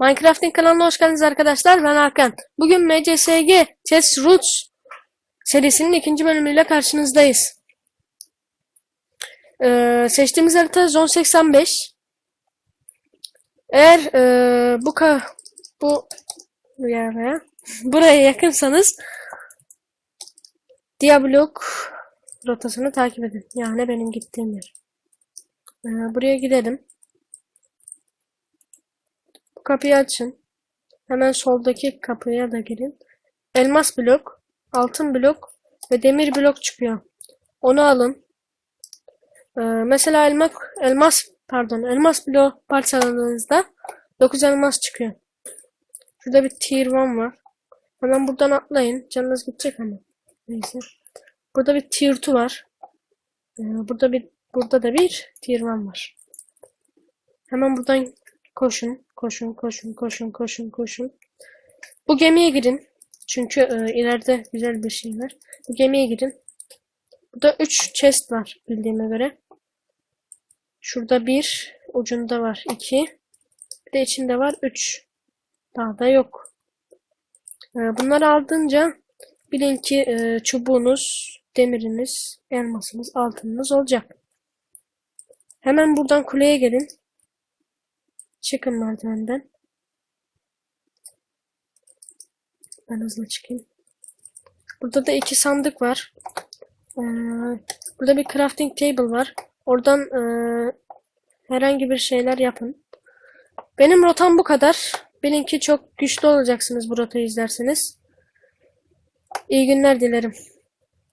Minecraft'in kanalına hoş geldiniz arkadaşlar. Ben Hakan. Bugün MCSG Chess Roots serisinin ikinci bölümüyle karşınızdayız. Ee, seçtiğimiz harita Zone 85. Eğer ee, bu ka bu yani buraya yakınsanız Diablok rotasını takip edin. Yani benim gittiğim yer. Ee, buraya gidelim. Kapıyı açın. Hemen soldaki kapıya da girin. Elmas blok, altın blok ve demir blok çıkıyor. Onu alın. Ee, mesela elmas, elmas pardon elmas blok parçaladığınızda 9 elmas çıkıyor. Şurada bir tier 1 var. Hemen buradan atlayın. Canınız gidecek ama. Neyse. Burada bir tier 2 var. Ee, burada bir burada da bir tier 1 var. Hemen buradan koşun, koşun, koşun, koşun, koşun, koşun. Bu gemiye girin. Çünkü e, ileride güzel bir şey var. Bu gemiye girin. Burada 3 chest var bildiğime göre. Şurada bir, ucunda var 2. Bir de içinde var 3. Daha da yok. E, bunları aldınca bilin ki e, çubuğunuz, demiriniz, elmasınız, altınınız olacak. Hemen buradan kuleye gelin. Çıkın merdivenden. Ben hızlı çıkayım. Burada da iki sandık var. Ee, burada bir crafting table var. Oradan e, herhangi bir şeyler yapın. Benim rotam bu kadar. Bilin ki çok güçlü olacaksınız bu rotayı izlerseniz. İyi günler dilerim.